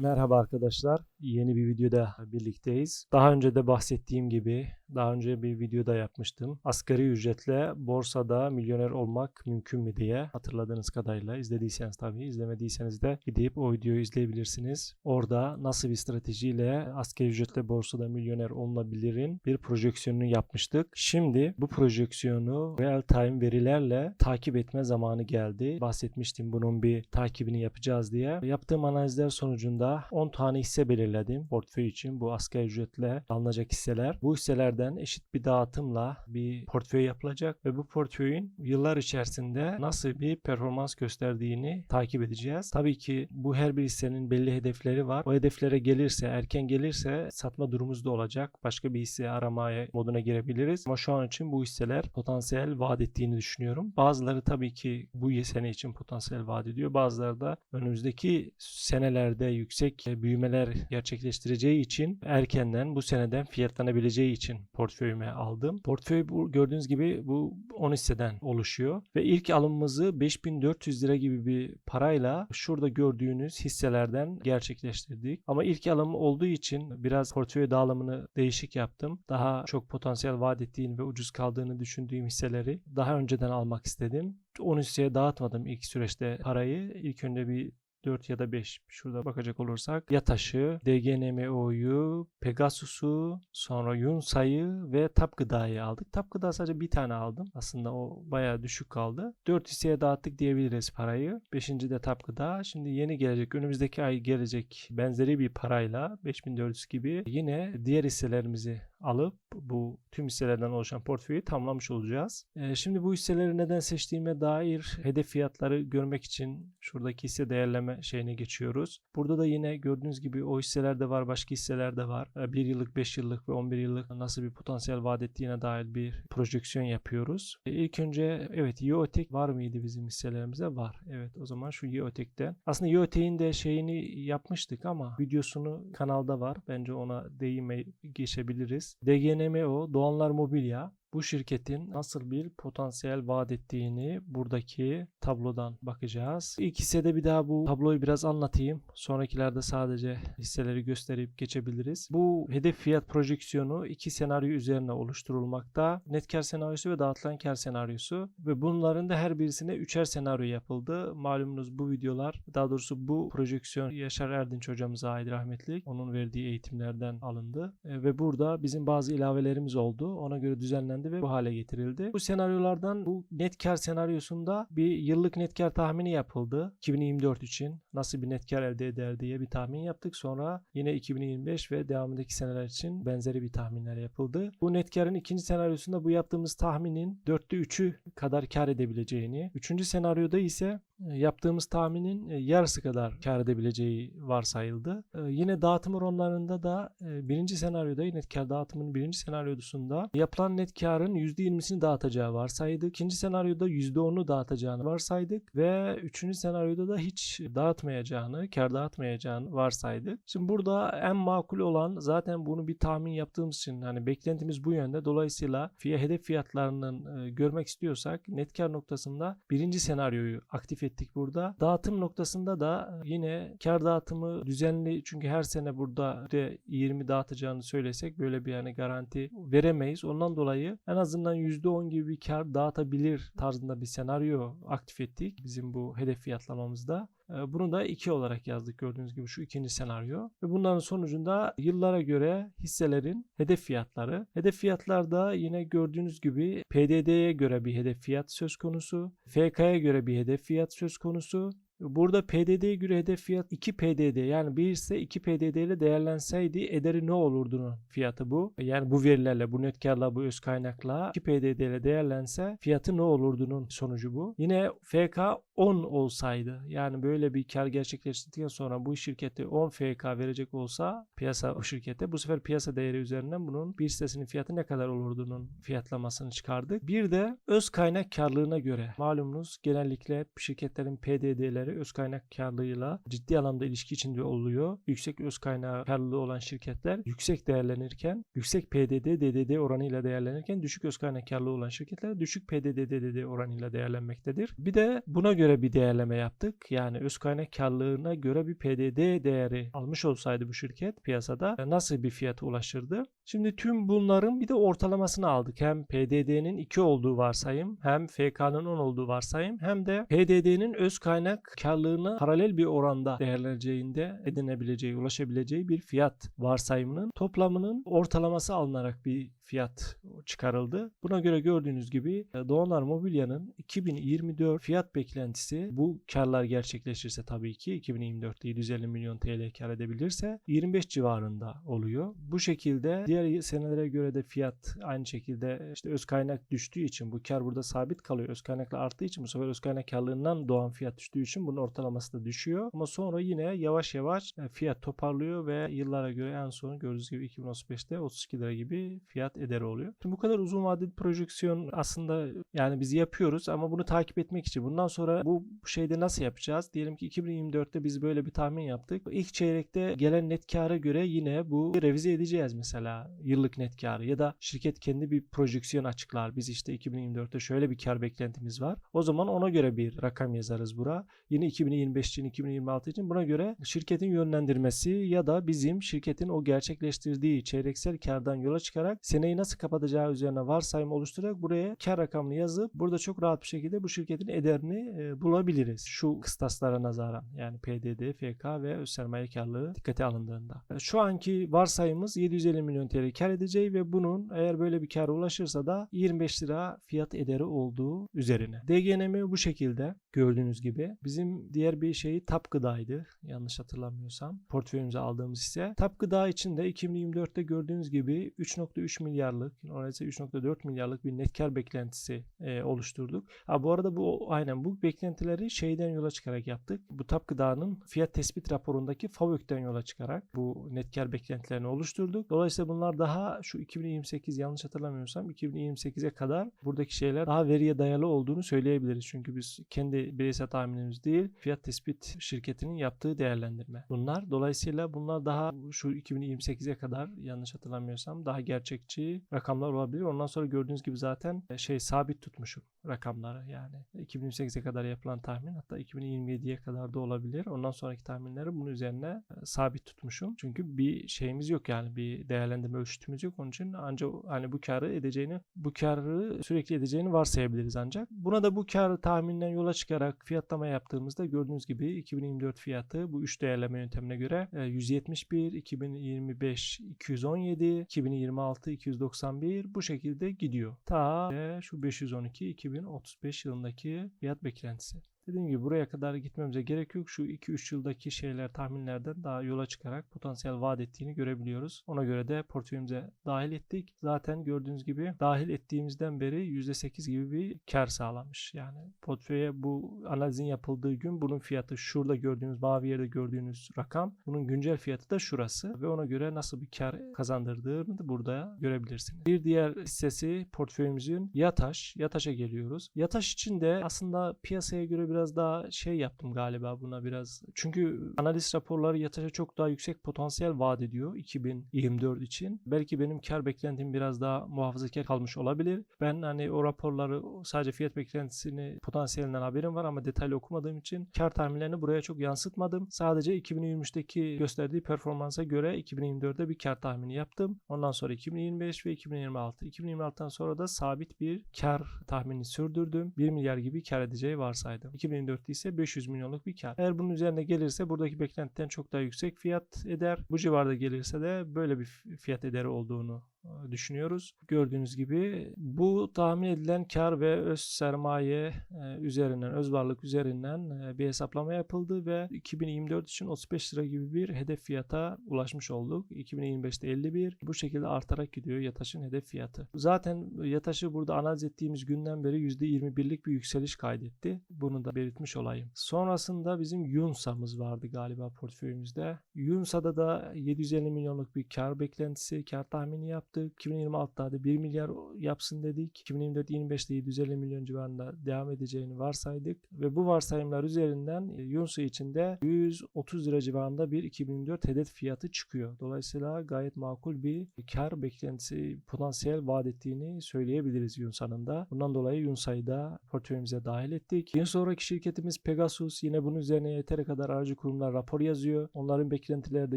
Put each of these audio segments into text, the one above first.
Merhaba arkadaşlar. Yeni bir videoda birlikteyiz. Daha önce de bahsettiğim gibi daha önce bir videoda yapmıştım. Asgari ücretle borsada milyoner olmak mümkün mü diye hatırladığınız kadarıyla izlediyseniz tabii izlemediyseniz de gidip o videoyu izleyebilirsiniz. Orada nasıl bir stratejiyle asgari ücretle borsada milyoner olunabilirin bir projeksiyonunu yapmıştık. Şimdi bu projeksiyonu real time verilerle takip etme zamanı geldi. Bahsetmiştim bunun bir takibini yapacağız diye. Yaptığım analizler sonucunda 10 tane hisse belirledim portföy için. Bu asgari ücretle alınacak hisseler. Bu hisselerden eşit bir dağıtımla bir portföy yapılacak ve bu portföyün yıllar içerisinde nasıl bir performans gösterdiğini takip edeceğiz. Tabii ki bu her bir hissenin belli hedefleri var. O hedeflere gelirse, erken gelirse satma durumumuz da olacak. Başka bir hisse aramaya moduna girebiliriz. Ama şu an için bu hisseler potansiyel vaat ettiğini düşünüyorum. Bazıları tabii ki bu sene için potansiyel vaat ediyor. Bazıları da önümüzdeki senelerde yüksek büyümeler gerçekleştireceği için erkenden bu seneden fiyatlanabileceği için portföyüme aldım. Portföy bu, gördüğünüz gibi bu 10 hisseden oluşuyor ve ilk alımımızı 5400 lira gibi bir parayla şurada gördüğünüz hisselerden gerçekleştirdik. Ama ilk alım olduğu için biraz portföy dağılımını değişik yaptım. Daha çok potansiyel vaat ettiğini ve ucuz kaldığını düşündüğüm hisseleri daha önceden almak istedim. 10 hisseye dağıtmadım ilk süreçte parayı. İlk önce bir 4 ya da 5 şurada bakacak olursak Yataş'ı, DGNMO'yu, Pegasus'u, sonra Yunsa'yı ve Tap Gıda'yı aldık. Tap Gıda sadece bir tane aldım. Aslında o bayağı düşük kaldı. 4 hisseye dağıttık diyebiliriz parayı. 5. de Tap Gıda. Şimdi yeni gelecek, önümüzdeki ay gelecek benzeri bir parayla 5400 gibi yine diğer hisselerimizi alıp bu tüm hisselerden oluşan portföyü tamamlamış olacağız. Ee, şimdi bu hisseleri neden seçtiğime dair hedef fiyatları görmek için şuradaki hisse değerleme şeyine geçiyoruz. Burada da yine gördüğünüz gibi o hisseler de var, başka hisseler de var. 1 yıllık, 5 yıllık ve 11 yıllık nasıl bir potansiyel vaat ettiğine dair bir projeksiyon yapıyoruz. Ee, ilk önce evet Yeotek var mıydı bizim hisselerimize? Var. Evet o zaman şu Yeotek'ten. Aslında Yeotek'in de şeyini yapmıştık ama videosunu kanalda var. Bence ona değinme geçebiliriz. DGNMO, Doğanlar Mobilya, bu şirketin nasıl bir potansiyel vaat ettiğini buradaki tablodan bakacağız. İlk hissede bir daha bu tabloyu biraz anlatayım. Sonrakilerde sadece hisseleri gösterip geçebiliriz. Bu hedef fiyat projeksiyonu iki senaryo üzerine oluşturulmakta. Net kar senaryosu ve dağıtılan kar senaryosu ve bunların da her birisine üçer senaryo yapıldı. Malumunuz bu videolar daha doğrusu bu projeksiyon Yaşar Erdinç hocamıza ait rahmetli. Onun verdiği eğitimlerden alındı. E, ve burada bizim bazı ilavelerimiz oldu. Ona göre düzenlendi ve bu hale getirildi. Bu senaryolardan bu net kar senaryosunda bir yıllık net kar tahmini yapıldı. 2024 için nasıl bir net kar elde eder diye bir tahmin yaptık. Sonra yine 2025 ve devamındaki seneler için benzeri bir tahminler yapıldı. Bu net karın ikinci senaryosunda bu yaptığımız tahminin 4'te 3'ü kadar kar edebileceğini, üçüncü senaryoda ise yaptığımız tahminin yarısı kadar kar edebileceği varsayıldı. Yine dağıtım oranlarında da birinci senaryoda net kar dağıtımının birinci senaryosunda yapılan net karın %20'sini dağıtacağı varsaydık. İkinci senaryoda %10'u dağıtacağını varsaydık ve üçüncü senaryoda da hiç dağıtmayacağını, kar dağıtmayacağını varsaydık. Şimdi burada en makul olan zaten bunu bir tahmin yaptığımız için hani beklentimiz bu yönde. Dolayısıyla fiyat hedef fiyatlarının görmek istiyorsak net kar noktasında birinci senaryoyu aktif ettik burada. Dağıtım noktasında da yine kar dağıtımı düzenli çünkü her sene burada de 20 dağıtacağını söylesek böyle bir yani garanti veremeyiz. Ondan dolayı en azından %10 gibi bir kar dağıtabilir tarzında bir senaryo aktif ettik bizim bu hedef fiyatlamamızda. Bunu da 2 olarak yazdık gördüğünüz gibi şu ikinci senaryo. Ve bunların sonucunda yıllara göre hisselerin hedef fiyatları. Hedef fiyatlarda yine gördüğünüz gibi PDD'ye göre bir hedef fiyat söz konusu. FK'ya göre bir hedef fiyat söz konusu. Burada PDD'ye göre hedef fiyat 2 PDD yani bir ise 2 PDD ile değerlenseydi ederi ne olurdu fiyatı bu. Yani bu verilerle bu net bu öz kaynakla 2 PDD ile değerlense fiyatı ne olurdu'nun sonucu bu. Yine FK 10 olsaydı yani böyle bir kar gerçekleştirdikten sonra bu şirkete 10 FK verecek olsa piyasa o şirkete bu sefer piyasa değeri üzerinden bunun bir hissesinin fiyatı ne kadar olurdu'nun fiyatlamasını çıkardık. Bir de öz kaynak karlılığına göre malumunuz genellikle şirketlerin PDD'leri değerleri öz kaynak karlılığıyla ciddi anlamda ilişki içinde oluyor. Yüksek öz kaynağı karlılığı olan şirketler yüksek değerlenirken, yüksek PDD, DDD oranıyla değerlenirken düşük öz kaynak karlılığı olan şirketler düşük PDD, DDD oranıyla değerlenmektedir. Bir de buna göre bir değerleme yaptık. Yani öz kaynak karlılığına göre bir PDD değeri almış olsaydı bu şirket piyasada nasıl bir fiyata ulaşırdı? Şimdi tüm bunların bir de ortalamasını aldık. Hem PDD'nin 2 olduğu varsayım, hem FK'nın 10 olduğu varsayım, hem de PDD'nin öz kaynak karlılığına paralel bir oranda değerleneceğinde edinebileceği, ulaşabileceği bir fiyat varsayımının toplamının ortalaması alınarak bir fiyat çıkarıldı. Buna göre gördüğünüz gibi e, Doğanlar Mobilya'nın 2024 fiyat beklentisi bu karlar gerçekleşirse tabii ki 2024'te 750 milyon TL kar edebilirse 25 civarında oluyor. Bu şekilde diğer senelere göre de fiyat aynı şekilde işte öz kaynak düştüğü için bu kar burada sabit kalıyor. Öz kaynakla arttığı için bu sefer öz kaynak karlılığından doğan fiyat düştüğü için bunun ortalaması da düşüyor. Ama sonra yine yavaş yavaş e, fiyat toparlıyor ve yıllara göre en son gördüğünüz gibi 2035'te 32 lira gibi fiyat ederi oluyor. Şimdi bu kadar uzun vadeli projeksiyon aslında yani biz yapıyoruz ama bunu takip etmek için bundan sonra bu şeyde nasıl yapacağız? Diyelim ki 2024'te biz böyle bir tahmin yaptık. İlk çeyrekte gelen net kâra göre yine bu revize edeceğiz mesela yıllık net kârı ya da şirket kendi bir projeksiyon açıklar. Biz işte 2024'te şöyle bir kar beklentimiz var. O zaman ona göre bir rakam yazarız bura. Yine 2025 için 2026 için buna göre şirketin yönlendirmesi ya da bizim şirketin o gerçekleştirdiği çeyreksel kardan yola çıkarak seneyi nasıl kapatacağı üzerine varsayım oluşturarak buraya kar rakamını yazıp burada çok rahat bir şekilde bu şirketin ederini e, bulabiliriz. Şu kıstaslara nazaran yani PDD, FK ve öz sermaye karlılığı dikkate alındığında. E, Şu anki varsayımız 750 milyon TL kar edeceği ve bunun eğer böyle bir kara ulaşırsa da 25 lira fiyat ederi olduğu üzerine. DGNM bu şekilde gördüğünüz gibi. Bizim diğer bir şeyi TAP gıdaydı yanlış hatırlamıyorsam. Portföyümüze aldığımız ise. TAP gıda için de 2024'te gördüğünüz gibi 3.3 milyarlık, neredeyse 3.4 milyarlık bir net kar beklentisi e, oluşturduk. Ha, bu arada bu aynen bu beklentileri şeyden yola çıkarak yaptık. Bu TAP gıdanın fiyat tespit raporundaki FAVÖK'ten yola çıkarak bu net kar beklentilerini oluşturduk. Dolayısıyla bunlar daha şu 2028 yanlış hatırlamıyorsam 2028'e kadar buradaki şeyler daha veriye dayalı olduğunu söyleyebiliriz. Çünkü biz kendi bireysel tahminimiz değil fiyat tespit şirketinin yaptığı değerlendirme. Bunlar dolayısıyla bunlar daha şu 2028'e kadar yanlış hatırlamıyorsam daha gerçekçi rakamlar olabilir. Ondan sonra gördüğünüz gibi zaten e, şey sabit tutmuşum rakamları yani 2028'e kadar yapılan tahmin hatta 2027'ye kadar da olabilir. Ondan sonraki tahminleri bunun üzerine e, sabit tutmuşum. Çünkü bir şeyimiz yok yani bir değerlendirme ölçütümüz yok. Onun için ancak hani bu karı edeceğini bu karı sürekli edeceğini varsayabiliriz ancak. Buna da bu kar tahmininden yola çıkarak fiyatlama yaptığımızda gördüğünüz gibi 2024 fiyatı bu 3 değerleme yöntemine göre e, 171, 2025 217, 2026 291 bu şekilde gidiyor. Ta ve şu 512 2035 yılındaki fiyat beklentisi. Dediğim gibi buraya kadar gitmemize gerek yok. Şu 2-3 yıldaki şeyler tahminlerden daha yola çıkarak potansiyel vaat ettiğini görebiliyoruz. Ona göre de portföyümüze dahil ettik. Zaten gördüğünüz gibi dahil ettiğimizden beri %8 gibi bir kar sağlamış. Yani portföye bu analizin yapıldığı gün bunun fiyatı şurada gördüğünüz mavi yerde gördüğünüz rakam. Bunun güncel fiyatı da şurası ve ona göre nasıl bir kar kazandırdığını da burada görebilirsiniz. Bir diğer hissesi portföyümüzün Yataş. Yataş'a geliyoruz. Yataş için de aslında piyasaya göre biraz daha şey yaptım galiba buna biraz. Çünkü analiz raporları Yataş'a çok daha yüksek potansiyel vaat ediyor 2024 için. Belki benim kar beklentim biraz daha muhafazakar kalmış olabilir. Ben hani o raporları sadece fiyat beklentisini potansiyelinden haberim var ama detaylı okumadığım için kar tahminlerini buraya çok yansıtmadım. Sadece 2023'teki gösterdiği performansa göre 2024'de bir kar tahmini yaptım. Ondan sonra 2025 ve 2026. 2026'dan sonra da sabit bir kar tahmini sürdürdüm. 1 milyar gibi kar edeceği varsaydım. 2024'te ise 500 milyonluk bir kar. Eğer bunun üzerine gelirse buradaki beklentiden çok daha yüksek fiyat eder. Bu civarda gelirse de böyle bir fiyat ederi olduğunu düşünüyoruz. Gördüğünüz gibi bu tahmin edilen kar ve öz sermaye üzerinden, öz varlık üzerinden bir hesaplama yapıldı ve 2024 için 35 lira gibi bir hedef fiyata ulaşmış olduk. 2025'te 51. Bu şekilde artarak gidiyor Yataş'ın hedef fiyatı. Zaten Yataş'ı burada analiz ettiğimiz günden beri %21'lik bir yükseliş kaydetti. Bunu da belirtmiş olayım. Sonrasında bizim Yunsa'mız vardı galiba portföyümüzde. Yunsa'da da 750 milyonluk bir kar beklentisi, kar tahmini yaptı yaptık. 2026'da da 1 milyar yapsın dedik. 2024-25'te 750 milyon civarında devam edeceğini varsaydık. Ve bu varsayımlar üzerinden e, Yunsu için de 130 lira civarında bir 2024 hedef fiyatı çıkıyor. Dolayısıyla gayet makul bir kar beklentisi potansiyel vaat ettiğini söyleyebiliriz Yunsa'nın da. Bundan dolayı Yunsa'yı da portföyümüze dahil ettik. Bir sonraki şirketimiz Pegasus. Yine bunun üzerine yeteri kadar aracı kurumlar rapor yazıyor. Onların beklentileri de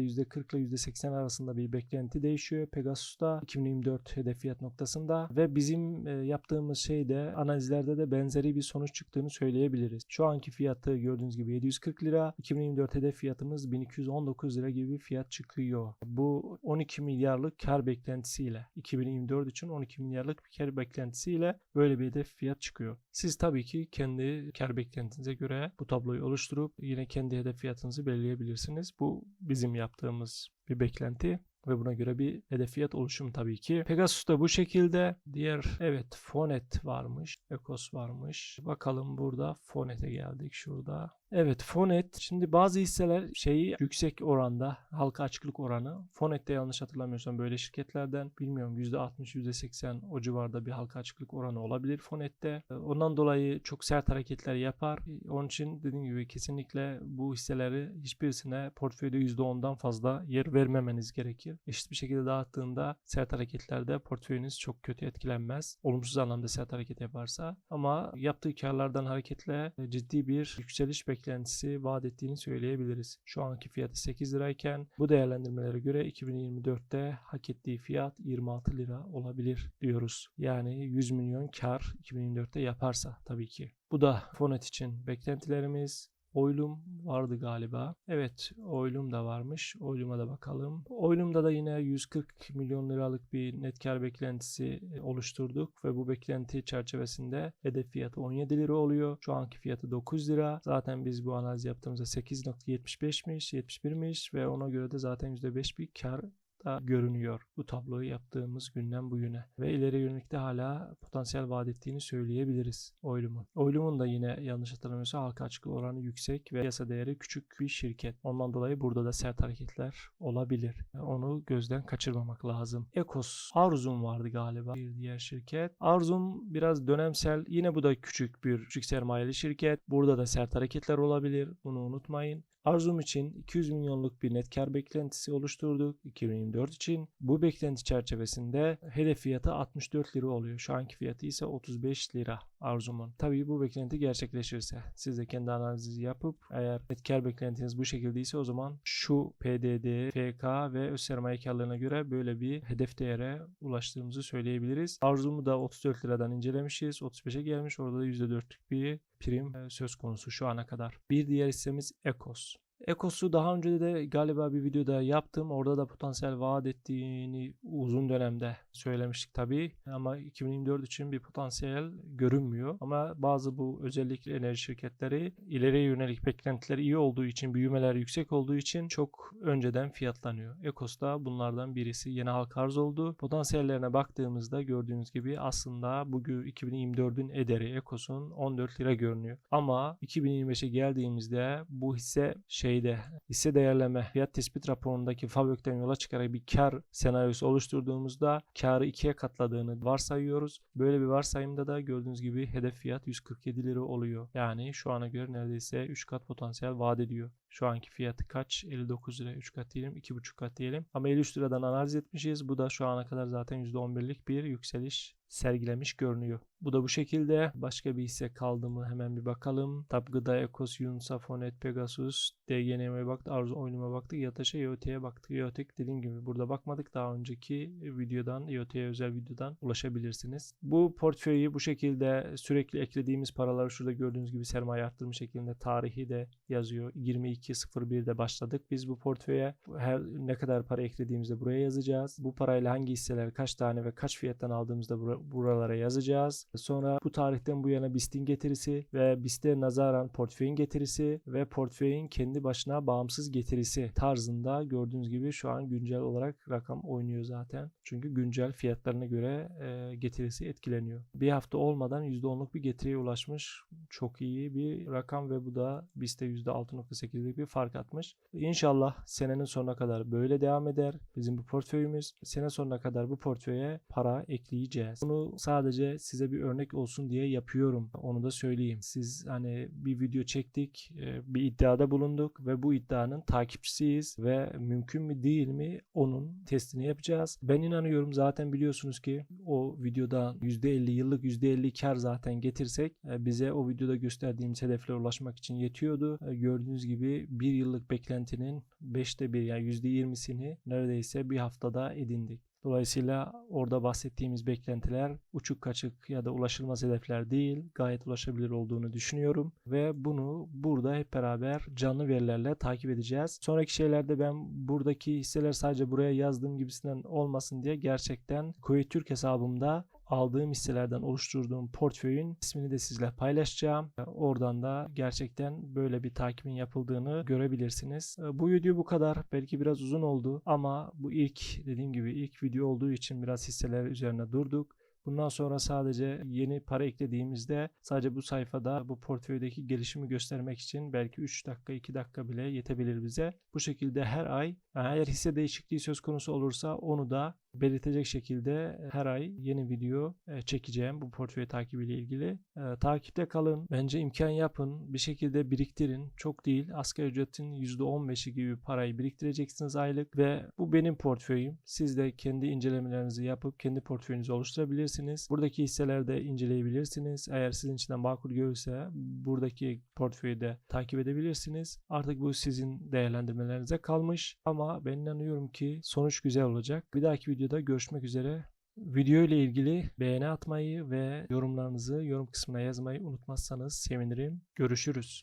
%40 ile %80 arasında bir beklenti değişiyor. Pegasus'ta 2024 hedef fiyat noktasında ve bizim e, yaptığımız şeyde analizlerde de benzeri bir sonuç çıktığını söyleyebiliriz. Şu anki fiyatı gördüğünüz gibi 740 lira. 2024 hedef fiyatımız 1219 lira gibi bir fiyat çıkıyor. Bu 12 milyarlık kar beklentisiyle 2024 için 12 milyarlık bir kar beklentisiyle böyle bir hedef fiyat çıkıyor. Siz tabii ki kendi kar beklentinize göre bu tabloyu oluşturup yine kendi hedef fiyatınızı belirleyebilirsiniz. Bu bizim yaptığımız bir beklenti ve buna göre bir hedef fiyat oluşumu tabii ki. Pegasus da bu şekilde. Diğer evet Fonet varmış. Ecos varmış. Bakalım burada Fonet'e geldik şurada. Evet Fonet. Şimdi bazı hisseler şeyi yüksek oranda halka açıklık oranı. Fonet'te yanlış hatırlamıyorsam böyle şirketlerden bilmiyorum %60 %80 o civarda bir halka açıklık oranı olabilir Fonet'te. Ondan dolayı çok sert hareketler yapar. Onun için dediğim gibi kesinlikle bu hisseleri hiçbirisine portföyde %10'dan fazla yer vermemeniz gerekir. Eşit bir şekilde dağıttığında sert hareketlerde portföyünüz çok kötü etkilenmez. Olumsuz anlamda sert hareket yaparsa. Ama yaptığı karlardan hareketle ciddi bir yükseliş beklentisi vaat ettiğini söyleyebiliriz. Şu anki fiyatı 8 lirayken bu değerlendirmelere göre 2024'te hak ettiği fiyat 26 lira olabilir diyoruz. Yani 100 milyon kar 2024'te yaparsa tabii ki. Bu da Fonet için beklentilerimiz. Oylum vardı galiba. Evet Oylum da varmış. Oylum'a da bakalım. Oylum'da da yine 140 milyon liralık bir net kar beklentisi oluşturduk ve bu beklenti çerçevesinde hedef fiyatı 17 lira oluyor. Şu anki fiyatı 9 lira. Zaten biz bu analiz yaptığımızda 8.75'miş, 71'miş ve ona göre de zaten %5 bir kar da görünüyor bu tabloyu yaptığımız günden bugüne. Ve ileri yönelik de hala potansiyel vaat ettiğini söyleyebiliriz Oylum'un. Oylum'un da yine yanlış hatırlamıyorsam halka açıklık oranı yüksek ve yasa değeri küçük bir şirket. Ondan dolayı burada da sert hareketler olabilir. Onu gözden kaçırmamak lazım. Ekos Arzum vardı galiba bir diğer şirket. Arzum biraz dönemsel. Yine bu da küçük bir küçük sermayeli şirket. Burada da sert hareketler olabilir. Bunu unutmayın. Arzum için 200 milyonluk bir net kar beklentisi oluşturduk 2024 için. Bu beklenti çerçevesinde hedef fiyatı 64 lira oluyor. Şu anki fiyatı ise 35 lira Arzum'un. Tabii bu beklenti gerçekleşirse siz de kendi analizinizi yapıp eğer net kar beklentiniz bu şekildeyse o zaman şu PDD, FK ve öz sermaye karlarına göre böyle bir hedef değere ulaştığımızı söyleyebiliriz. Arzum'u da 34 liradan incelemişiz. 35'e gelmiş. Orada da %4'lük bir prim e, söz konusu şu ana kadar. Bir diğer hissemiz Ecos. Ecos'u daha önce de galiba bir videoda yaptım. Orada da potansiyel vaat ettiğini uzun dönemde söylemiştik tabii. Ama 2024 için bir potansiyel görünmüyor. Ama bazı bu özellikle enerji şirketleri ileriye yönelik beklentileri iyi olduğu için, büyümeler yüksek olduğu için çok önceden fiyatlanıyor. Ecos da bunlardan birisi. Yeni halka arz oldu. Potansiyellerine baktığımızda gördüğünüz gibi aslında bugün 2024'ün ederi Ecos'un 14 lira görünüyor. Ama 2025'e geldiğimizde bu hisse şey şeyde hisse değerleme fiyat tespit raporundaki FAVÖK'ten yola çıkarak bir kar senaryosu oluşturduğumuzda karı ikiye katladığını varsayıyoruz. Böyle bir varsayımda da gördüğünüz gibi hedef fiyat 147 lira oluyor. Yani şu ana göre neredeyse 3 kat potansiyel vaat ediyor. Şu anki fiyatı kaç? 59 lira 3 kat diyelim 2,5 kat diyelim. Ama 53 liradan analiz etmişiz. Bu da şu ana kadar zaten %11'lik bir yükseliş sergilemiş görünüyor. Bu da bu şekilde. Başka bir hisse kaldı mı hemen bir bakalım. Tab Gıda, Ekos, Yunsa, Fonet, Pegasus, DGNM'ye baktık, Arzu Oyunuma baktık, Yataş'a, IoT'ye baktık. IoT dediğim gibi burada bakmadık. Daha önceki videodan, IoT'ye özel videodan ulaşabilirsiniz. Bu portföyü bu şekilde sürekli eklediğimiz paraları şurada gördüğünüz gibi sermaye arttırma şeklinde tarihi de yazıyor. 22.01'de başladık biz bu portföye. Her ne kadar para eklediğimizde buraya yazacağız. Bu parayla hangi hisseler kaç tane ve kaç fiyattan aldığımızda bura, buralara yazacağız. Sonra bu tarihten bu yana BIST'in getirisi ve BIST'e nazaran portföyün getirisi ve portföyün kendi başına bağımsız getirisi tarzında gördüğünüz gibi şu an güncel olarak rakam oynuyor zaten. Çünkü güncel fiyatlarına göre e, getirisi etkileniyor. Bir hafta olmadan %10'luk bir getiriye ulaşmış. Çok iyi bir rakam ve bu da BIST'e %6.8'lik büyük bir fark atmış. İnşallah senenin sonuna kadar böyle devam eder. Bizim bu portföyümüz sene sonuna kadar bu portföye para ekleyeceğiz. Bunu sadece size bir örnek olsun diye yapıyorum. Onu da söyleyeyim. Siz hani bir video çektik, e, bir iddiada bulunduk ve bu iddianın takipçisiyiz ve mümkün mü değil mi onun testini yapacağız. Ben inanıyorum zaten biliyorsunuz ki o videodan %50 yıllık %50 kar zaten getirsek e, bize o videoda gösterdiğimiz hedeflere ulaşmak için yetiyordu. E, Gördüğünüz gibi bir yıllık beklentinin 5'te 1 yani %20'sini neredeyse bir haftada edindik. Dolayısıyla orada bahsettiğimiz beklentiler uçuk kaçık ya da ulaşılmaz hedefler değil, gayet ulaşabilir olduğunu düşünüyorum ve bunu burada hep beraber canlı verilerle takip edeceğiz. Sonraki şeylerde ben buradaki hisseler sadece buraya yazdığım gibisinden olmasın diye gerçekten Kuveyt Türk hesabımda aldığım hisselerden oluşturduğum portföyün ismini de sizle paylaşacağım. Oradan da gerçekten böyle bir takibin yapıldığını görebilirsiniz. Bu video bu kadar. Belki biraz uzun oldu ama bu ilk dediğim gibi ilk video olduğu için biraz hisseler üzerine durduk. Bundan sonra sadece yeni para eklediğimizde sadece bu sayfada bu portföydeki gelişimi göstermek için belki 3 dakika 2 dakika bile yetebilir bize. Bu şekilde her ay eğer hisse değişikliği söz konusu olursa onu da belirtecek şekilde her ay yeni video e, çekeceğim bu portföy takibiyle ilgili. E, Takipte kalın. Bence imkan yapın. Bir şekilde biriktirin. Çok değil. Asgari ücretin %15'i gibi parayı biriktireceksiniz aylık ve bu benim portföyüm. Siz de kendi incelemelerinizi yapıp kendi portföyünüzü oluşturabilirsiniz. Buradaki hisseleri de inceleyebilirsiniz. Eğer sizin için makul görürse buradaki portföyü de takip edebilirsiniz. Artık bu sizin değerlendirmelerinize kalmış ama ben inanıyorum ki sonuç güzel olacak. Bir dahaki videoda görüşmek üzere. Video ile ilgili beğeni atmayı ve yorumlarınızı yorum kısmına yazmayı unutmazsanız sevinirim. Görüşürüz.